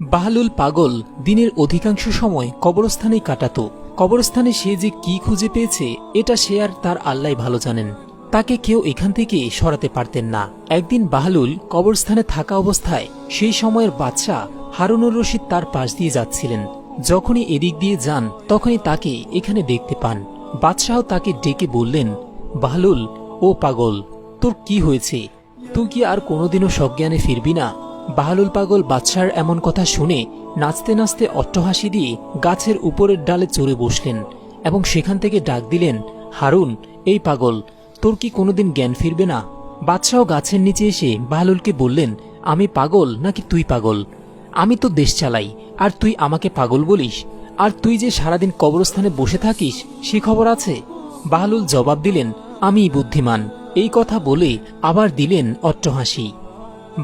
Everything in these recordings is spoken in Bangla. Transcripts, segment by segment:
বাহালুল পাগল দিনের অধিকাংশ সময় কবরস্থানেই কাটাত। কবরস্থানে সে যে কি খুঁজে পেয়েছে, এটা সে আর তার আল্লাহ ভালো জানেন। তাকে কেউ এখান থেকে সরাতে পারতেন না। একদিন বাহলুল কবরস্থানে থাকা অবস্থায় সেই সময়ের বাচ্চা হারুনুর রশিদ তার পাশ দিয়ে যাচ্ছিলেন। যখনই এদিক দিয়ে যান, তখনই তাকে এখানে দেখতে পান। বাদশাহ তাকে ডেকে বললেন, বাহলুল, ও পাগল, তোর কি হয়েছে? তুই কি আর কোনোদিনও সজ্ঞানে ফিরবি না? বাহালুল পাগল বাদশার এমন কথা শুনে নাচতে নাচতে অট্টহাসি দিয়ে গাছের উপরের ডালে চড়ে বসলেন এবং সেখান থেকে ডাক দিলেন, হারুন, এই পাগল, তোর কি কোনোদিন জ্ঞান ফিরবে না? বাদশাহ গাছের নিচে এসে বাহালুলকে বললেন, আমি পাগল নাকি তুই পাগল? আমি তো দেশ চালাই, আর তুই আমাকে পাগল বলিস। আর তুই যে সারাদিন কবরস্থানে বসে থাকিস, সে খবর আছে? বাহালুল জবাব দিলেন আমি বুদ্ধিমান। এই কথা বলে আবার দিলেন অট্টহাসি।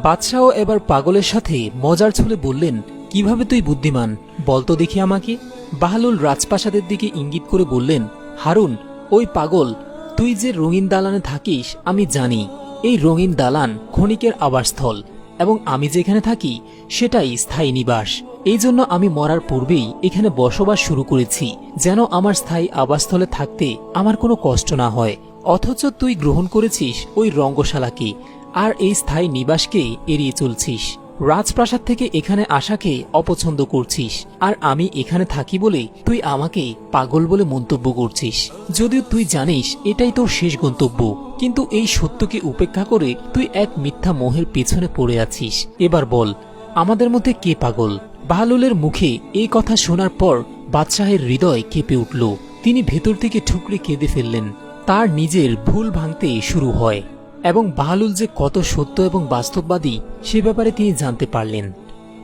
বাদশাহ এবার পাগলের সাথে মজার ছলে বললেন, কীভাবে তুই বুদ্ধিমান? বলতো দেখি আমাকে। বাহালুল রাজপ্রাসাদের দিকে ইঙ্গিত করে বললেন, হারুন, ওই পাগল, তুই যে রঙিন দালানে থাকিস, আমি জানি। এই রঙিন দালান ক্ষণিকের আবাসস্থল এবং আমি যেখানে থাকি, সেটাই স্থায়ী নিবাস। এই জন্য আমি মরার পূর্বেই এখানে বসবাস শুরু করেছি, যেন আমার স্থায়ী আবাসস্থলে থাকতে আমার কোনো কষ্ট না হয়। অথচ তুই গ্রহণ করেছিস ওই রঙ্গশালাকে আর এই স্থায়ী নিবাসকে এড়িয়ে চলছিস। রাজপ্রাসাদ থেকে এখানে আসাকে অপছন্দ করছিস। আর আমি এখানে থাকি বলে তুই আমাকে পাগল বলে মন্তব্য করছিস। যদিও তুই জানিস এটাই তোর শেষ গন্তব্য। কিন্তু এই সত্যকে উপেক্ষা করে তুই এক মিথ্যা মোহের পেছনে পড়ে আছিস। এবার বল, আমাদের মধ্যে কে পাগল? বাহালুলের মুখে এই কথা শোনার পর বাদশাহের হৃদয় কেঁপে উঠল। তিনি ভেতর থেকে ঠুকরে কেঁদে ফেললেন। তার নিজের ভুল ভাঙতে শুরু হয়। এবং বাহালুল যে কত সত্য এবং বাস্তববাদী, সে ব্যাপারে তিনি জানতে পারলেন।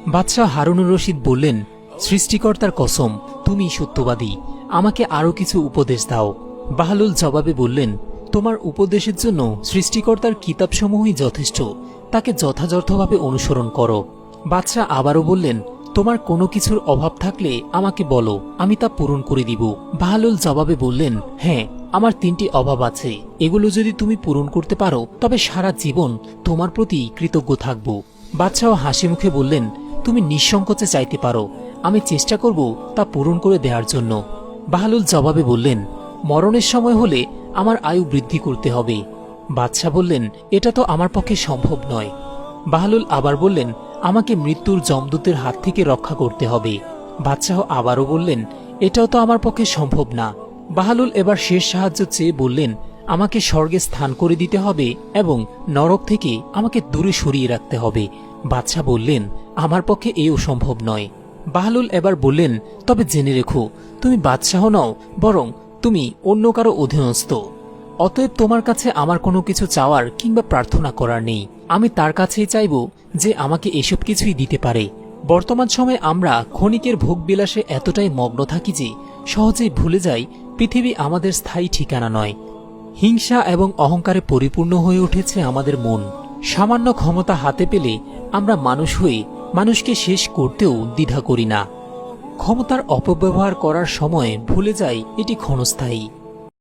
বাদশাহ হারুনুর রশিদ বললেন, সৃষ্টিকর্তার কসম, তুমি সত্যবাদী। আমাকে আরও কিছু উপদেশ দাও। বাহালুল জবাবে বললেন, তোমার উপদেশের জন্য সৃষ্টিকর্তার কিতাবসমূহই যথেষ্ট। তাকে যথাযথভাবে অনুসরণ করো। বাদশাহ আবারও বললেন, তোমার কোনো কিছুর অভাব থাকলে আমাকে বলো, আমি তা পূরণ করে দিব। বাহালুল জবাবে বললেন হ্যাঁ আমার তিনটি অভাব আছে। এগুলো যদি তুমি পূরণ করতে পারো, তবে সারা জীবন তোমার প্রতি কৃতজ্ঞ থাকব। বাদশাহ হাসি মুখে বললেন, তুমি নিঃসংকোচে চাইতে পারো। আমি চেষ্টা করব তা পূরণ করে দেওয়ার জন্য। বাহালুল জবাবে বললেন, মরণের সময় হলে আমার আয়ু বৃদ্ধি করতে হবে। বাদশাহ বললেন, এটা তো আমার পক্ষে সম্ভব নয়। বাহালুল আবার বললেন, আমাকে মৃত্যুর জমদূতের হাত থেকে রক্ষা করতে হবে। বাদশাহ আবারও বললেন, এটাও তো আমার পক্ষে সম্ভব না। বাহালুল এবার শেষ সাহায্য চেয়ে বললেন, আমাকে স্বর্গে স্থান করে দিতে হবে এবং নরক থেকে আমাকে দূরে সরিয়ে রাখতে হবে। বাদশাহ বললেন, আমার পক্ষে এও সম্ভব নয়। বাহালুল এবার বললেন, তবে জেনে রেখো, তুমি বাদশাহ নও, বরং তুমি অন্য কারও অধীনস্থ। অতএব তোমার কাছে আমার কোনো কিছু চাওয়ার কিংবা প্রার্থনা করার নেই। আমি তার কাছেই চাইব যে আমাকে এসব কিছুই দিতে পারে। বর্তমান সময়ে আমরা ক্ষণিকের ভোগবিলাসে এতটাই মগ্ন থাকি যে সহজেই ভুলে যাই পৃথিবী আমাদের স্থায়ী ঠিকানা নয়। হিংসা এবং অহংকারে পরিপূর্ণ হয়ে উঠেছে আমাদের মন। সামান্য ক্ষমতা হাতে পেলে আমরা মানুষ হয়ে মানুষকে শেষ করতেও দ্বিধা করি না। ক্ষমতার অপব্যবহার করার সময় ভুলে যাই এটি ক্ষণস্থায়ী।